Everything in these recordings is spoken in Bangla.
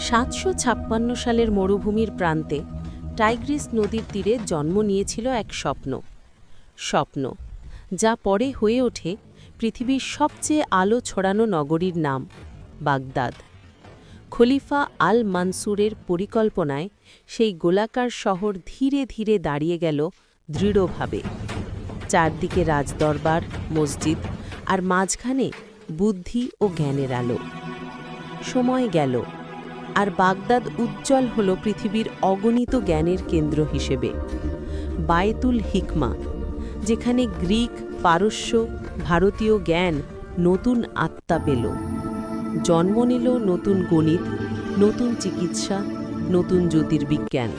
সাতশো ছাপ্পান্ন সালের মরুভূমির প্রান্তে টাইগ্রিস নদীর তীরে জন্ম নিয়েছিল এক স্বপ্ন। স্বপ্ন, যা পরে হয়ে ওঠে পৃথিবীর সবচেয়ে আলো ছড়ানো নগরীর নাম, বাগদাদ। খলিফা আল মানসুরের পরিকল্পনায় সেই গোলাকার শহর ধীরে ধীরে দাঁড়িয়ে গেল দৃঢ়ভাবে। চারদিকে রাজদরবার, মসজিদ আর মাঝখানে বুদ্ধি ও জ্ঞানের আলো। সময় গেল। আর বাগদাদ উজ্জ্বল হল পৃথিবীর অগণিত জ্ঞানের কেন্দ্র হিসেবে। বায়তুল হিকমা, যেখানে গ্রিক, পারস্য, ভারতীয় জ্ঞান নতুন আত্মা পেল। জন্ম নিল নতুন গণিত, নতুন চিকিৎসা, নতুন জ্যোতির্বিজ্ঞান।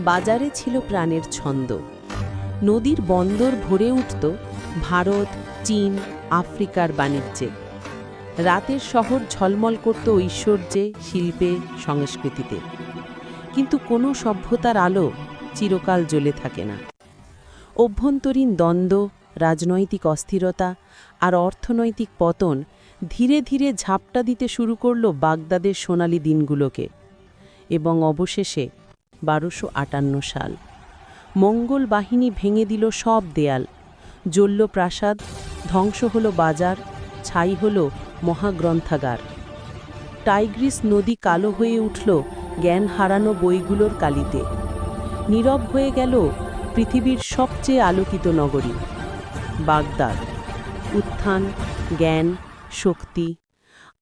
বাজারে ছিল প্রাণের ছন্দ। নদীর বন্দর ভরে উঠত ভারত, চীন, আফ্রিকার বাণিজ্যে। রাতের শহর ঝলমল করত ঐশ্বর্যে শিল্পে, সংস্কৃতিতে। কিন্তু কোনো সভ্যতার আলো চিরকাল জ্বলে থাকে না। অভ্যন্তরীণ দ্বন্দ্ব, রাজনৈতিক অস্থিরতা আর অর্থনৈতিক পতন ধীরে ধীরে ঝাপটা দিতে শুরু করল বাগদাদের সোনালি দিনগুলোকে এবং অবশেষে বারোশো আটান্ন সাল মঙ্গল বাহিনী ভেঙে দিল সব দেয়াল। জ্বলল প্রাসাদ, ধ্বংস হল বাজার, ছাই হল মহাগ্রন্থাগার। টাইগ্রিস নদী কালো হয়ে উঠল জ্ঞান হারানো বইগুলোর কালিতে। নীরব হয়ে গেল পৃথিবীর সবচেয়ে আলোকিত নগরী। বাগদাদ। উত্থান, জ্ঞান, শক্তি,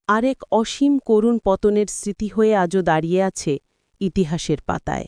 আর এক অসীম করুণ পতনের স্মৃতি হয়ে আজও দাঁড়িয়ে আছে ইতিহাসের পাতায়।